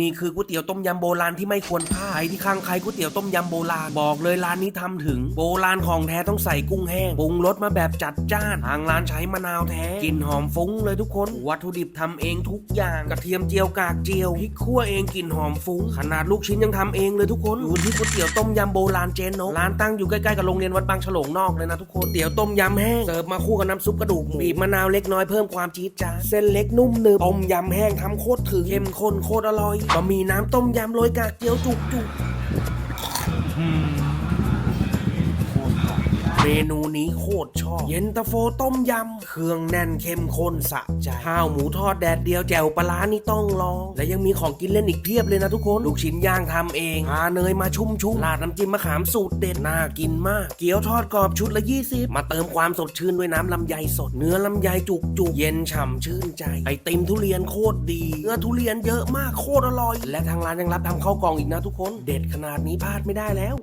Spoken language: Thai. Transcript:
นี่คือก๋วยเตี๋ยวต้มยำโบราณที่ไม่ควรพลาดที่ข้างใครก๋วยเตี๋ยวต้มยำโบราณบอกเลยร้านนี้ทำถึงโบราณของแท้ต้องใส่กุ้งแห้งปรุงรสมาแบบจัดจ้านทางร้านใช้มะนาวแท้กลิ่นหอมฟุ้งเลยทุกคน วัตถุดิบทำเองทุกอย่างกระเทียมเจียวกากเจียวพริกขั่วเองกลิ่นหอมฟุ้งขนาดลูกชิ้นยังทำเองเลยทุกคนอยู่ที่ก๋วยเตี๋ยวต้มยำโบราณเจนนกร้านตั้งอยู่ใกล้ๆกับโรงเรียนวัดบางฉลงนอกเลยนะทุกคนเตี๋ยวต้มยำแห้งเสิร์ฟมาคู่กับน้ำซุปกระดูกบีบมะนาวเล็กน้อยเพิ่มความจี๊ดจ๊าเส้นเล็กนุ่มหนึบต้มยำแห้งทำโคตรถึงเข้มข้นโคตรอร่อยบะหมี่น้ำต้มยำโรยกากเจียวจุกจุก เมนูนี้โคตรชอบ เย็นตาโฟต้มยำ เครื่องแน่นเข้มข้นสะใจ ข้าวหมูทอดแดดเดียวแจ่วปลานี่ต้องลอง และยังมีของกินเล่นอีกเพียบเลยนะทุกคน ลูกชิ้นย่างทำเองทาเนยมาชุ่มชุ่มราดน้ำจิ้มมะขามสูตรเด็ดน่ากินมาก เกี๊ยวทอดกรอบชุดละ 20 มาเติมความสดชื่นด้วยน้ำลำไยสด เนื้อลำไยจุกจุกเย็นฉ่ำชื่นใจ ไอติมทุเรียนโคตรดีเนื้อทุเรียนเยอะมากโคตรอร่อย และทางร้านยังรับทำข้าวกล่องอีกนะทุกคน เด็ดขนาดนี้พลาดไม่ได้แล้ว